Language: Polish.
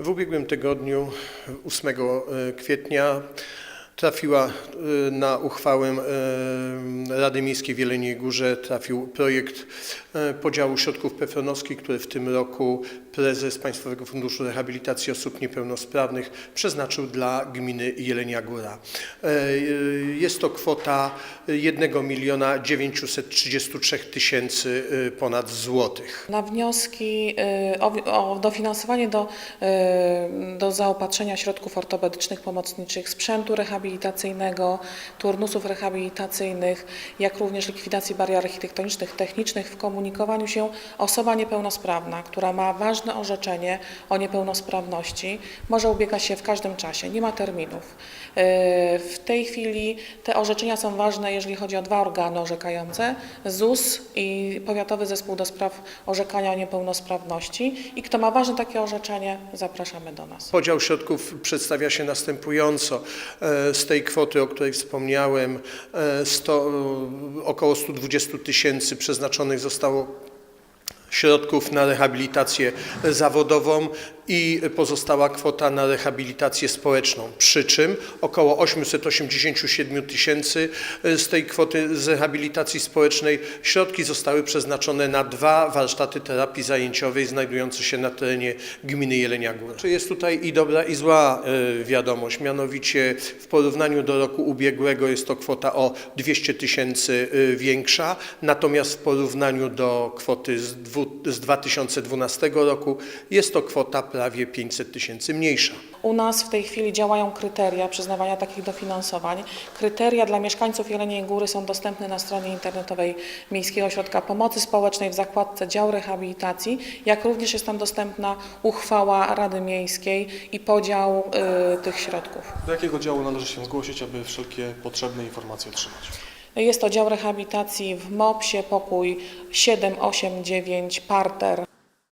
W ubiegłym tygodniu, 8 kwietnia, trafiła e, na uchwałę e, Rady Miejskiej w Jeleniej Górze trafił projekt e, podziału środków PFRON-owskich, który w tym roku prezes Państwowego Funduszu Rehabilitacji Osób Niepełnosprawnych przeznaczył dla gminy Jelenia Góra. Jest to kwota 1 miliona 933 tysięcy ponad złotych. Na wnioski y, o, o dofinansowanie do, y, do zaopatrzenia środków ortopedycznych, pomocniczych, sprzętu rehabilitacyjnego, turnusów rehabilitacyjnych, jak również likwidacji barier architektonicznych, technicznych w komunikowaniu się osoba niepełnosprawna, która ma ważne orzeczenie o niepełnosprawności, może ubiegać się w każdym czasie, nie ma terminów. Y, W tej chwili te orzeczenia są ważne, jeżeli chodzi o dwa organy orzekające, ZUS i Powiatowy Zespół do Spraw Orzekania o Niepełnosprawności. I kto ma ważne takie orzeczenie, zapraszamy do nas. Podział środków przedstawia się następująco. E, Z tej kwoty, o której wspomniałem, e, 100, około 120 tysięcy przeznaczonych zostało środków na rehabilitację zawodową i pozostała kwota na rehabilitację społeczną. Przy czym około 887 tysięcy z tej kwoty z rehabilitacji społecznej środki zostały przeznaczone na dwa warsztaty terapii zajęciowej znajdujące się na terenie gminy Jelenia Góra. Jest tutaj i dobra i zła e, wiadomość, mianowicie w porównaniu do roku ubiegłego jest to kwota o 200 tysięcy e, większa, natomiast w porównaniu do kwoty z, dwu, z 2012 roku jest to kwota prawie 500 tysięcy mniejsza. U nas w tej chwili działają kryteria przyznawania takich dofinansowań. Kryteria dla mieszkańców Jeleniej Góry są dostępne na stronie internetowej Miejskiego Ośrodka Pomocy Społecznej w zakładce Dział Rehabilitacji, jak również jest tam dostępna uchwała Rady Miejskiej i podział y, tych środków. Do jakiego działu należy się zgłosić, aby wszelkie potrzebne informacje otrzymać? Jest to dział rehabilitacji w MOPS-ie, pokój 789, parter.